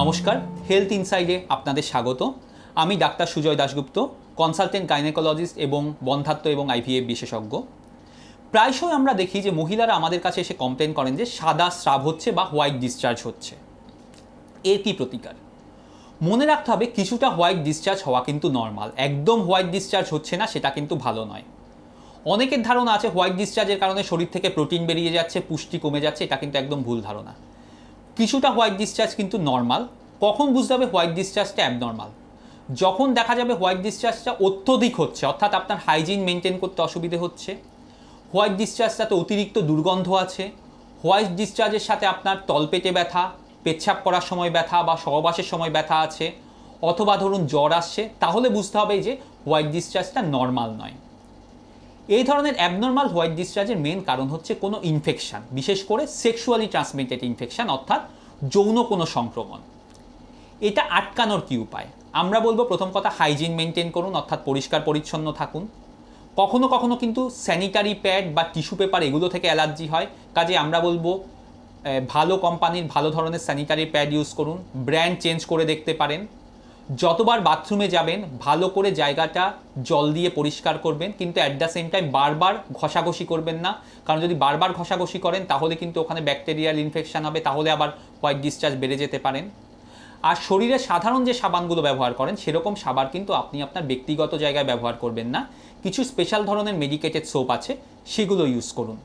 নমস্কার হেলথ ইনসাইডে আপনাদের স্বাগত। আমি doctor Sujoy Dasgupta consultant gynaecologist এবং বন্ধাত্ম এবং আইভিএফ বিশেষজ্ঞ। প্রায়শই আমরা দেখি যে মহিলারা আমাদের কাছে এসে কমপ্লেন করেন যে সাদা স্রাব হচ্ছে বা হোয়াইট ডিসচার্জ হচ্ছে। এর কি প্রতিকার। মনে রাখতে হবে, কিছুটা হোয়াইট ডিসচার্জ হওয়া কিন্তু নর্মাল একদম হোয়াইট ডিসচার্জ হচ্ছে না, সেটা কিন্তু ভালো নয়। অনেকের ধারণা আছে হোয়াইট ডিসচার্জের কারণে শরীর থেকে প্রোটিন বেরিয়ে যাচ্ছে, পুষ্টি কমে যাচ্ছে, এটা কিন্তু একদম ভুল ধারণা। কিছুটা হোয়াইট ডিসচার্জ কিন্তু নর্মাল কখন বুঝতে হবে হোয়াইট ডিসচার্জটা অ্যাবনর্মাল যখন দেখা যাবে হোয়াইট ডিসচার্জটা অত্যধিক হচ্ছে, অর্থাৎ আপনার হাইজিন মেনটেন করতে অসুবিধে হচ্ছে হোয়াইট ডিসচার্জটাতে অতিরিক্ত দুর্গন্ধ আছে হোয়াইট ডিসচার্জের সাথে আপনার তলপেটে ব্যথা, পেচ্ছাপ করার সময় ব্যথা বা সহবাসের সময় ব্যথা আছে, অথবা ধরুন জ্বর আসছে, তাহলে বুঝতে হবে যে হোয়াইট ডিসচার্জটা নর্মাল নয়। এই ধরনের অ্যাবনর্মাল হোয়াইট ডিসচার্জের মেন কারণ হচ্ছে কোনো ইনফেকশন বিশেষ করে সেক্সুয়ালি ট্রান্সমিটেড ইনফেকশান অর্থাৎ যৌন কোনো সংক্রমণ। এটা আটকানোর কী উপায়? আমরা বলব প্রথম কথা হাইজিন মেনটেন করুন, অর্থাৎ পরিষ্কার পরিচ্ছন্ন থাকুন। কখনো কখনো কিন্তু স্যানিটারি প্যাড বা টিস্যু পেপার এগুলো থেকে অ্যালার্জি হয়। কাজে আমরা বলব ভালো কোম্পানির ভালো ধরনের স্যানিটারি প্যাড ইউজ করুন ব্র্যান্ড চেঞ্জ করে দেখতে পারেন। যতবার বাথরুমে যাবেন, ভালো করে জায়গাটা জল দিয়ে পরিষ্কার করবেন, কিন্তু অ্যাট দ্য সেম টাইম বারবার ঘষাঘষি করবেন না। কারণ যদি বারবার ঘষাঘষি করেন, তাহলে কিন্তু ওখানে ব্যাকটেরিয়াল ইনফেকশান হবে, তাহলে আবার হোয়াইট ডিসচার্জ বেড়ে যেতে পারেন। আর শরীরে সাধারণ যে সাবানগুলো ব্যবহার করেন, সেরকম সাবান কিন্তু আপনি আপনার ব্যক্তিগত জায়গায় ব্যবহার করবেন না। কিছু স্পেশাল ধরনের মেডিকেটেড সোপ আছে, সেগুলো ইউজ করুন।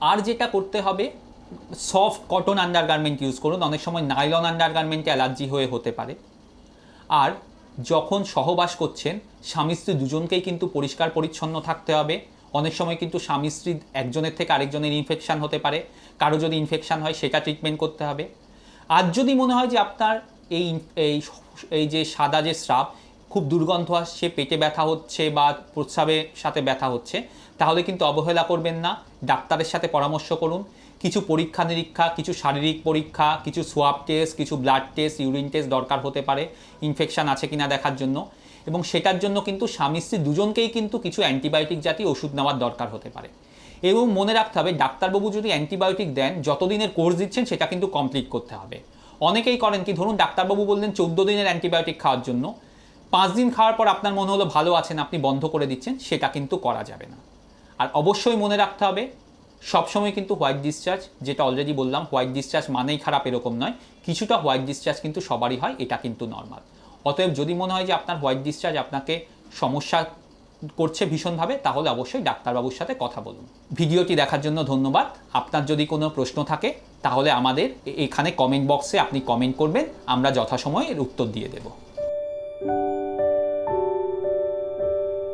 আর যেটা করতে হবে সফট কটন আন্ডারগার্মেন্ট ইউজ করুন। অনেক সময় নাইলন আন্ডারগার্মেন্টে অ্যালার্জি হয়ে হতে পারে। আর যখন সহবাস করছেন, স্বামী স্ত্রী দুজনকেই কিন্তু পরিষ্কার পরিচ্ছন্ন থাকতে হবে। অনেক সময় কিন্তু স্বামী স্ত্রী একজনের থেকে আরেকজনের ইনফেকশন হতে পারে। কারও যদি ইনফেকশন হয়, সেটা ট্রিটমেন্ট করতে হবে। আর যদি মনে হয় যে আপনার এই এই এই যে সাদা যে স্রাব, খুব দুর্গন্ধ আসছে, পেটে ব্যথা হচ্ছে বা প্রস্রাবের সাথে ব্যথা হচ্ছে, তাহলে কিন্তু অবহেলা করবেন না। ডাক্তারের সাথে পরামর্শ করুন। কিছু পরীক্ষা নিরীক্ষা, কিছু শারীরিক পরীক্ষা, কিছু সোয়াব টেস্ট কিছু ব্লাড টেস্ট ইউরিন টেস্ট দরকার হতে পারে ইনফেকশন আছে কিনা দেখার জন্য। এবং সেটার জন্য কিন্তু স্বামী স্ত্রী দুজনকেই কিন্তু কিছু অ্যান্টিবায়োটিক জাতীয় ওষুধ নেওয়ার দরকার হতে পারে। এবং মনে রাখতে হবে, ডাক্তারবাবু যদি অ্যান্টিবায়োটিক দেন, যতদিনের কোর্স দিচ্ছেন, সেটা কিন্তু কমপ্লিট করতে হবে। অনেকেই করেন কি, ধরুন ডাক্তারবাবু বললেন চোদ্দ দিনের অ্যান্টিবায়োটিক খাওয়ার জন্য। পাঁচ দিন খাওয়ার পর আপনার মনে হলো ভালো আছেন, আপনি বন্ধ করে দিচ্ছেন, সেটা কিন্তু করা যাবে না। আর অবশ্যই মনে রাখতে হবে সবসময় কিন্তু হোয়াইট ডিসচার্জ যেটা অলরেডি বললাম হোয়াইট ডিসচার্জ মানেই খারাপ, এরকম নয়। কিছুটা হোয়াইট ডিসচার্জ কিন্তু সবারই হয়, এটা কিন্তু নর্মাল অতএব যদি মনে হয় যে আপনার হোয়াইট ডিসচার্জ আপনাকে সমস্যা করছে ভীষণভাবে, তাহলে অবশ্যই ডাক্তারবাবুর সাথে কথা বলুন। ভিডিওটি দেখার জন্য ধন্যবাদ। আপনার যদি কোনো প্রশ্ন থাকে, তাহলে আমাদের এখানে কমেন্ট বক্সে আপনি কমেন্ট করবেন, আমরা যথাসময়ে এর উত্তর দিয়ে দেবো।